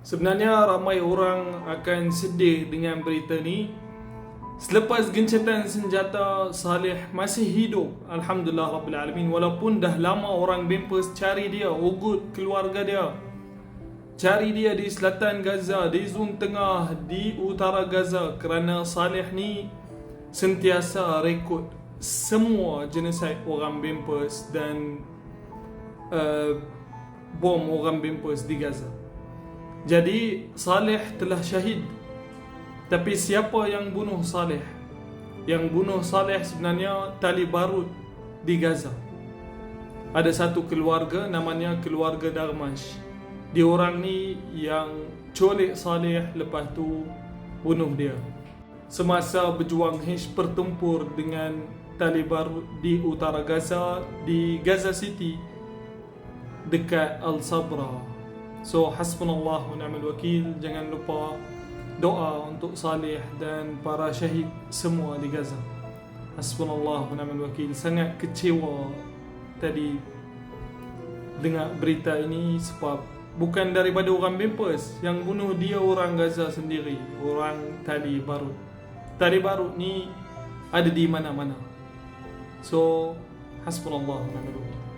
Sebenarnya ramai orang akan sedih dengan berita ni. Selepas gencatan senjata Saleh masih hidup. Alhamdulillah Rabbil Alamin. Walaupun dah lama orang Bempers cari dia Ugut keluarga dia. Cari dia di selatan Gaza Di zon tengah Di utara Gaza. Kerana Saleh ni Sentiasa rekod Semua genosid orang Bempers Dan uh, Bom orang Bempers di Gaza jadi Saleh telah syahid. Tapi siapa yang bunuh Saleh? Yang bunuh Saleh sebenarnya Tali Barut di Gaza. Ada satu keluarga namanya keluarga Darmash. Dia orang ni yang colik Saleh lepas tu bunuh dia. Semasa berjuang Hish bertempur dengan Tali Barut di utara Gaza Di Gaza City Dekat Al-Sabra So hasbunallah wa ni'mal wakil. Jangan lupa doa untuk Saleh dan para syahid semua di Gaza. Hasbunallah wa ni'mal wakil. Sangat kecewa tadi dengar berita ini sebab bukan daripada orang Bempers yang bunuh dia orang Gaza sendiri orang Tali Barut. Tali Barut ni ada di mana-mana. So hasbunallah wa ni'mal wakil